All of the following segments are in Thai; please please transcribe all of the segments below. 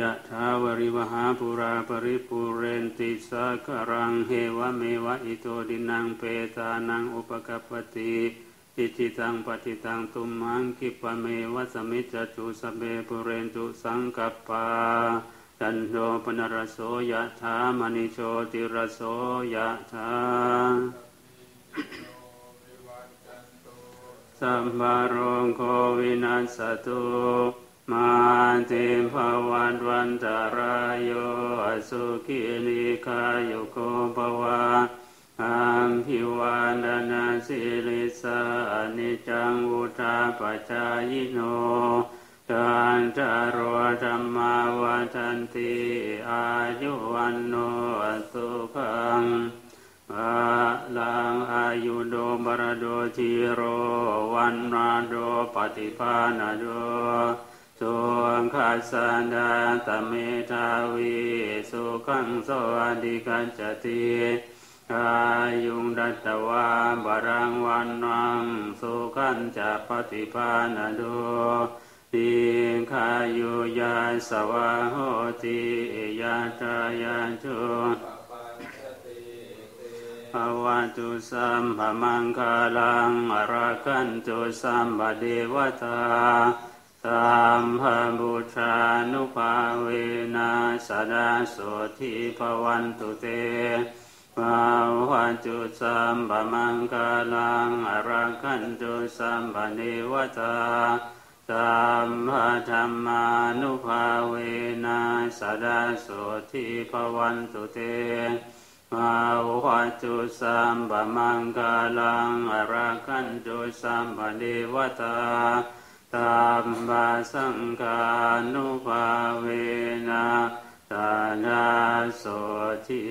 ยะถาวริวหาปุราปริปุเรนติสาคารังเฮวะเมวะอิโตดินังเปตานังอุปกัปติอิจิตังปฏิตังตุมหังคิปะเมวะสมิจจตุสเบปุเรนตุสังกัปปาจันโทปนรโสยะถามณิโชติรโสยะถาสัมบาโรโควินัสตุ มาติภวันวันตารายโยอสุขินิคายุโกภวะอัมพิวานนาสิลิสานิจังวุธาปจายโนกันจารวธรรมาวันติอายุวันโนสุขังอาลังอายุโดบรโดจิโรวันนาโดปฏิภาณโด สุขัสสดาตเมทาวีสุขังสวัสดิกัจจติอายุงดัตตวาบารังวันนังสุขันจะปฏิภาณโดติขายุยาสวะโหติยาตายาจุภวตุสัมภมังคาลังอราคันตุสัมบเดวตา สัมภบุชานุภาเวนะสดาโสทิภวันตุเตภาวะจุสัมปมังคาลังอรังคันตุสัมปเนวตาสัมภธรรมานุภาเวนะสดาโสทิภวันตุเตภาวะจุสัมปมังคาลังอรังคันตุสัมปเนวตา ตัมบาสังกานุภาเวนะตานาโสทิ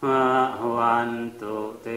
ภะวันตุเต